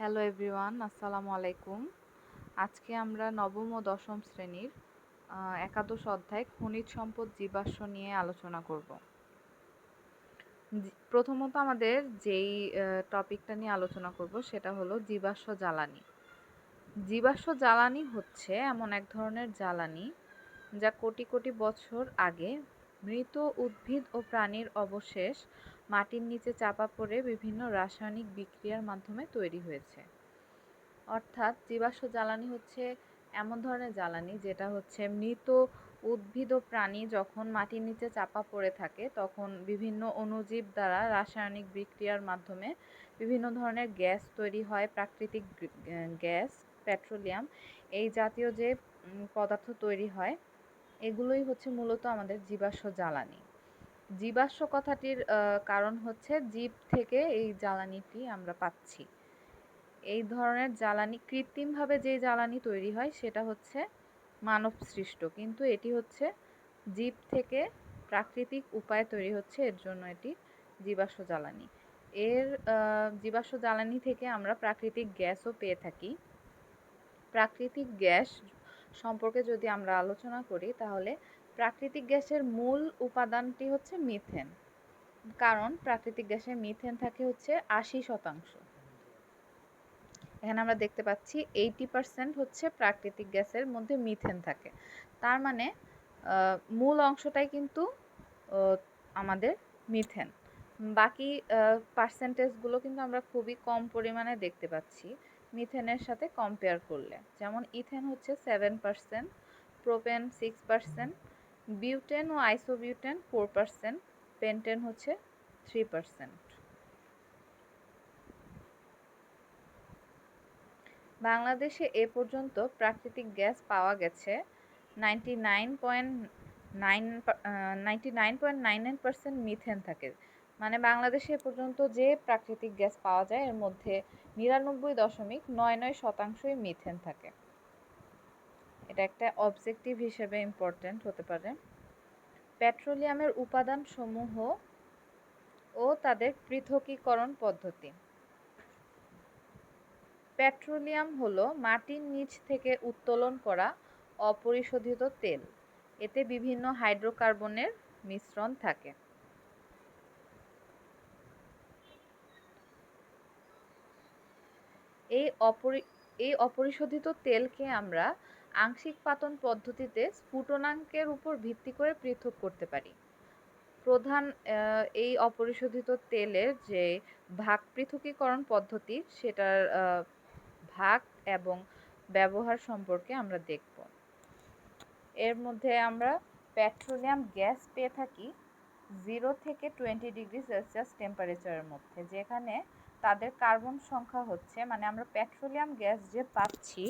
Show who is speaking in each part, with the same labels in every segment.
Speaker 1: Hello everyone আসসালামু আলাইকুম। আজকে আমরা নবম ও দশম শ্রেণির একাদশ অধ্যায় খনিজ সম্পদ জীবাশ্ম নিয়ে আলোচনা করব। প্রথমত আমাদের যেই টপিকটা নিয়ে আলোচনা করব সেটা হলো জীবাশ্ম জ্বালানি। জীবাশ্ম জ্বালানি হচ্ছে এমন এক ধরনের জ্বালানি যা কোটি কোটি বছর আগে মৃত উদ্ভিদ ও প্রাণীর অবশেষ মাটির নিচে চাপা পড়ে বিভিন্ন রাসায়নিক বিক্রিয়ার মাধ্যমে তৈরি হয়েছে। অর্থাৎ জীবাশ্ম জ্বালানি হচ্ছে এমন ধরনের জ্বালানি যেটা হচ্ছে মৃত উদ্ভিদ ও প্রাণী যখন মাটির নিচে চাপা পড়ে থাকে, তখন বিভিন্ন অণুজীব দ্বারা রাসায়নিক বিক্রিয়ার মাধ্যমে বিভিন্ন ধরনের গ্যাস তৈরি হয়, প্রাকৃতিক গ্যাস, পেট্রোলিয়াম, এই জাতীয় যে পদার্থ তৈরি হয়, এগুলোই হচ্ছে মূলত আমাদের জীবাশ্ম জ্বালানি। জীবাশ্ম কথাটির কারণ হচ্ছে জীব থেকে এই জ্বালানিটি আমরা পাচ্ছি। এই ধরনের জ্বালানি, কৃত্রিমভাবে যে জ্বালানি তৈরি হয় সেটা হচ্ছে মানব সৃষ্ট কিন্তু এটি হচ্ছে জীব থেকে প্রাকৃতিক উপায়ে তৈরি হচ্ছে, এর জন্য এটি জীবাশ্ম জ্বালানি। এর জীবাশ্ম জ্বালানি থেকে আমরা প্রাকৃতিক গ্যাসও পেয়ে থাকি। প্রাকৃতিক গ্যাস সম্পর্কে যদি আমরা আলোচনা করি, তাহলে প্রাকৃতিক গ্যাসের মূল উপাদানটি হচ্ছে মিথেন। কারণ প্রাকৃতিক গ্যাসে মিথেন থাকে হচ্ছে আশি শতাংশ। এখানে আমরা দেখতে পাচ্ছি এইটি পার্সেন্ট হচ্ছে প্রাকৃতিক গ্যাসের মধ্যে মিথেন থাকে। তার মানে মূল অংশটাই কিন্তু আমাদের মিথেন। বাকি পার্সেন্টেজগুলো কিন্তু আমরা খুবই কম পরিমাণে দেখতে পাচ্ছি মিথেনের সাথে কম্পেয়ার করলে। যেমন ইথেন হচ্ছে seven percent propane six percent butane ও আইসোবিউটেন ফোর পার্সেন্ট, পেন্টেন হচ্ছে থ্রি পার্সেন্ট। বাংলাদেশে এ পর্যন্ত প্রাকৃতিক গ্যাস পাওয়া গেছে ninety nine point nine ninety nine point nine nine percent methane থাকে। মানে বাংলাদেশে এ পর্যন্ত যে প্রাকৃতিক গ্যাস পাওয়া যায়, এর মধ্যে নিরানব্বই দশমিক নয় নয় শতাংশই মিথেন থাকে। এটা একটা অবজেক্টিভ হিসেবে ইম্পর্ট্যান্ট হতে পারে। পেট্রোলিয়ামের উপাদান সমূহ ও তাদের পৃথকীকরণ পদ্ধতি। পেট্রোলিয়াম হলো মাটির নিচ থেকে উত্তোলন করা অপরিশোধিত তেল। এতে বিভিন্ন হাইড্রোকার্বনের মিশ্রণ থাকে। এই অপরি, এই অপরিশোধিত তেলকে আমরা আংশিক পাতন পদ্ধতিতে স্ফুটনাঙ্কের উপর ভিত্তি করে পৃথক করতে পারি। প্রধান এই অপরিশোধিত তেলের যে ভাগ পৃথকীকরণ পদ্ধতি, সেটার ভাগ এবং ব্যবহার সম্পর্কে আমরা দেখব। এর মধ্যে আমরা পেট্রোলিয়াম গ্যাস পেয়ে থাকি জিরো থেকে টোয়েন্টি ডিগ্রি সেলসিয়াস টেম্পারেচারের মধ্যে, যেখানে তাদের কার্বন সংখ্যা হচ্ছে মানে আমরা পেট্রোলিয়াম গ্যাস যে পাচ্ছি,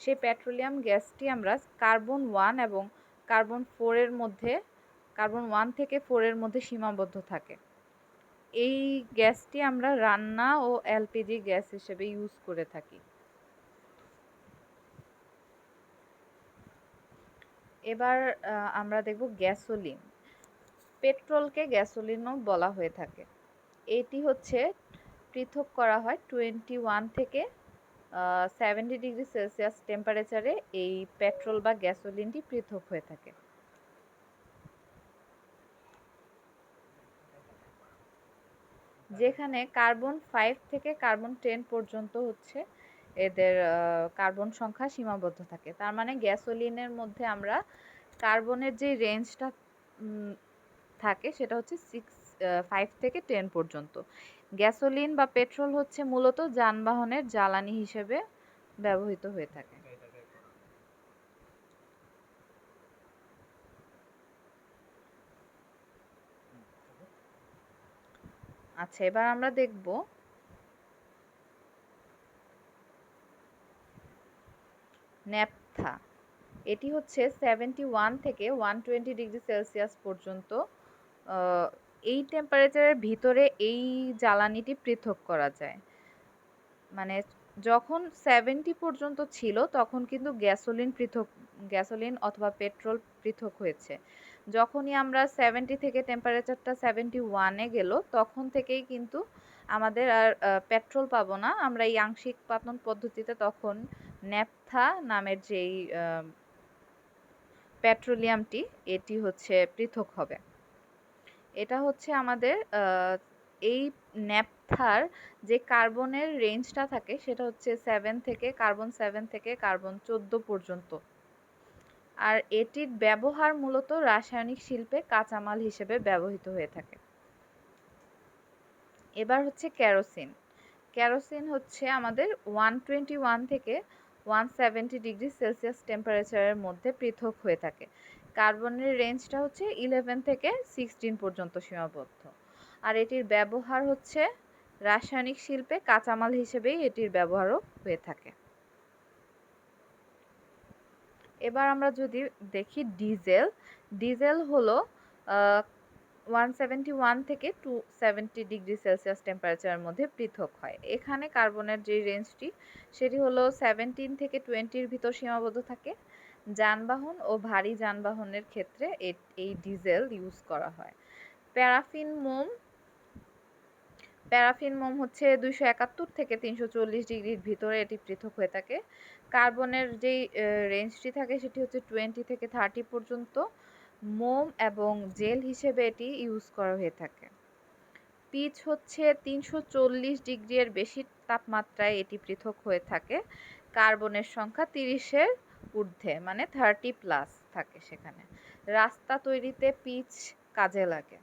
Speaker 1: সেই পেট্রোলিয়াম গ্যাসটি আমরা কার্বন ওয়ান এবং কার্বন ফোরের মধ্যে, কার্বন ওয়ান থেকে ফোরের মধ্যে সীমাবদ্ধ থাকে। এই গ্যাসটি আমরা রান্না ও এলপিজি গ্যাস হিসেবে ইউজ করে থাকি। এবার আমরা দেখব গ্যাসোলিন। পেট্রোলকে গ্যাসোলিনও বলা হয়ে থাকে। এটি হচ্ছে পৃথক করা হয় টোয়েন্টি ওয়ান থেকে সেভেন্টি ডিগ্রি সেলসিয়াস টেম্পারেচারে এই পেট্রোল বা গ্যাসোলিনটি পৃথক হয়ে থাকে। যেখানে কার্বন ফাইভ থেকে কার্বন টেন পর্যন্ত হচ্ছে এদের কার্বন সংখ্যা সীমাবদ্ধ থাকে। তার মানে গ্যাসোলিনের মধ্যে আমরা কার্বনের যে রেঞ্জটা থাকে সেটা হচ্ছে সিক্স ফাইভ থেকে টেন পর্যন্ত। গ্যাসোলিন বা পেট্রোল হচ্ছে মূলত যানবাহনের জ্বালানি হিসেবে ব্যবহৃত হয়ে থাকে। আচ্ছা এবার আমরা দেখব ন্যাপথা। এটি হচ্ছে সেভেন্টি ওয়ান থেকে ওয়ান টোয়েন্টি ডিগ্রি সেলসিয়াস পর্যন্ত এই টেম্পারেচারের ভিতরে এই জ্বালানিটি পৃথক করা যায়। মানে যখন সেভেন্টি পর্যন্ত ছিল, তখন কিন্তু গ্যাসোলিন পৃথক গ্যাসোলিন অথবা পেট্রোল পৃথক হয়েছে। যখনই আমরা সেভেন্টি থেকে টেম্পারেচারটা সেভেন্টি ওয়ানে গেল, তখন থেকেই কিন্তু আমাদের আর পেট্রোল পাবো না। আমরা এই আংশিক পাতন পদ্ধতিতে তখন ন্যাপথা নামের যেই পেট্রোলিয়ামটি এটি হচ্ছে পৃথক হবে। এটা হচ্ছে আমাদের এই ন্যাপথার যে কার্বনের রেঞ্জটা থাকে সেটা হচ্ছে সেভেন থেকে, কার্বন সেভেন থেকে কার্বন চোদ্দ পর্যন্ত। আর এটির ব্যবহার মূলত রাসায়নিক শিল্পে কাঁচামাল হিসেবে ব্যবহৃত হয়ে থাকে। এবার হচ্ছে ক্যারোসিন ক্যারোসিন হচ্ছে আমাদের ওয়ান টোয়েন্টি ওয়ান থেকে ওয়ান সেভেন্টি ডিগ্রি সেলসিয়াস টেম্পারেচারের মধ্যে পৃথক হয়ে থাকে। কার্বনের রেঞ্জটা হচ্ছে ইলেভেন থেকে সিক্সটিন পর্যন্ত সীমাবদ্ধ। আর এটির ব্যবহার হচ্ছে রাসায়নিক শিল্পে কাঁচামাল হিসেবেই এটির ব্যবহারও হয়ে থাকে। এবার আমরা যদি দেখি ডিজেল ডিজেল হলো ওয়ান সেভেন্টি ওয়ান থেকে টু সেভেন্টি ডিগ্রি সেলসিয়াস টেম্পারেচারের মধ্যে পৃথক হয়। এখানে কার্বনের যে রেঞ্জটি, সেটি হলো সেভেন্টিন থেকে টোয়েন্টির ভিতর সীমাবদ্ধ থাকে। যানবাহন ও ভারী যানবাহনের ক্ষেত্রে এই ডিজেল ইউজ করা হয়। প্যারাফিন মোম প্যারাফিন মোম হচ্ছে দুইশো একাত্তর থেকে তিনশো চল্লিশ ডিগ্রির ভিতরে এটি পৃথক হয়ে থাকে। কার্বনের যেই রেঞ্জটি থাকে সেটি হচ্ছে টোয়েন্টি থেকে থার্টি পর্যন্ত। মোম এবং জেল হিসেবে এটি ইউজ করা হয়ে থাকে। পিচ হচ্ছে তিনশো চল্লিশ ডিগ্রি এর বেশি তাপমাত্রায় এটি পৃথক হয়ে থাকে। কার্বনের সংখ্যা তিরিশের ঊর্ধ্বে মানে থার্টি প্লাস থাকে সেখানে। রাস্তা তৈরিতে পিচ কাজে লাগে।